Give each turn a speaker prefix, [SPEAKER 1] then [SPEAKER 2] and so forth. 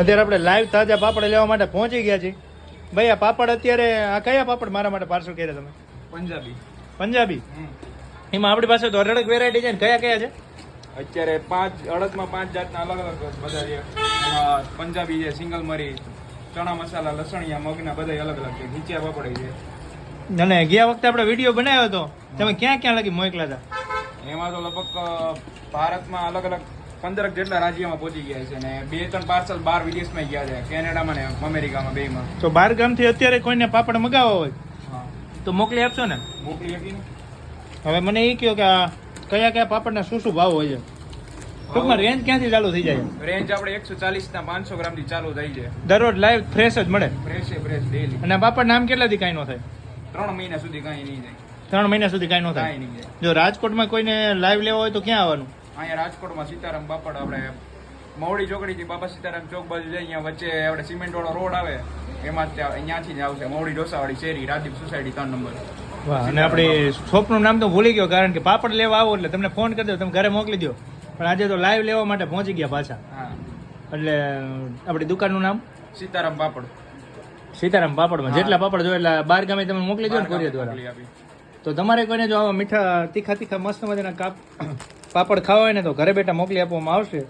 [SPEAKER 1] અત્યારે આપણે લાઈવ તાજા પાપડ લેવા માટે પહોંચી ગયા છીએ. ભાઈ આ પાપડ અત્યારે આ કયા પાપડ મારા માટે પાર્સલ કર્યા તમે?
[SPEAKER 2] પંજાબી.
[SPEAKER 1] પંજાબી? એમાં આપણી પાસે તો અઢળક વેરાયટી છે ને કયા કયા છે?
[SPEAKER 2] અત્યારે પાંચ અડદમાં પાંચ જાતના અલગ અલગ બધા છે પંજાબી છે સિંગલ મરી ચણા મસાલા લસણિયા મગના બધા અલગ અલગ છે નીચે પાપડ છે.
[SPEAKER 1] અને ગયા વખતે આપણે વીડિયો બનાવ્યો હતો. તમે ક્યાં ક્યાં લગી મોકલા હતા?
[SPEAKER 2] એમાં તો લગભગ ભારતમાં અલગ અલગ પંદરક જેટલા રાજ્યમાં પહોંચી ગયા છે ને બે ત્રણ પાર્સલ બાર વિદેશમાં ગયા છે કેનેડામાં ને અમેરિકામાં બેમાં.
[SPEAKER 1] તો બાર ગામથી અત્યારે કોઈને પાપડ મગાવવા હોય? તો મોકલી આપશો ને?
[SPEAKER 2] મોકલી આપીને
[SPEAKER 1] હવે મને એ કહો કે આ કયા કયા પાપડના શું શું ભાવ હોય છે? ટૂંકમાં રેન્જ ક્યાંથી ચાલુ થઈ જાય?
[SPEAKER 2] રેન્જ આપણે એકસો ચાલીસ ના પાંચસો ગ્રામથી ચાલુ થઈ છે.
[SPEAKER 1] દરરોજ લાઈવ ફ્રેશ જ મળે?
[SPEAKER 2] ફ્રેશ ફ્રેશ ડેલી
[SPEAKER 1] અને પાપડ નામ કેટલાથી કાંઈ ન થાય?
[SPEAKER 2] ત્રણ મહિના સુધી કાંઈ નહીં જાય.
[SPEAKER 1] ત્રણ મહિના સુધી કાંઈ ન થાય?
[SPEAKER 2] નહીં જાય.
[SPEAKER 1] જો રાજકોટમાં કોઈને લાઈવ લેવો હોય તો ક્યાં આવવાનું?
[SPEAKER 2] અહીંયા રાજકોટમાં સીતારામ પાપડ આપણે મવડી ચોકડીથી બાબા સીતારામ ચોક બાજુ જઈએ અહીંયા વચ્ચે આપણે સિમેન્ટ વાળો રોડ આવે એમાં અહીંયાથી જ આવશે મવડી ડોસાવાળી શેરી રાજીવ સોસાયટી ત્રણ નંબર.
[SPEAKER 1] અને આપણી શોપનું નામ તો ભૂલી ગયો કારણ કે પાપડ લેવા આવો એટલે તમને ફોન કરી દો તમે ઘરે મોકલી દો પણ આજે તો લાઈવ લેવા માટે પહોંચી ગયા પાછા.
[SPEAKER 2] હા.
[SPEAKER 1] એટલે આપણી દુકાનનું નામ?
[SPEAKER 2] સીતારામ પાપડ
[SPEAKER 1] સીતારામ પાપડમાં જેટલા પાપડ જોઈએ એટલે બાર ગામે તમે મોકલી દો ને કોરિયર દ્વારા. તો તમારે કોઈને જો આવા મીઠા તીખા તીખા મસ્ત મજાના કાપ પાપડ ખાવા હોય ને તો ઘરે બેઠા મોકલી આપવામાં આવશે.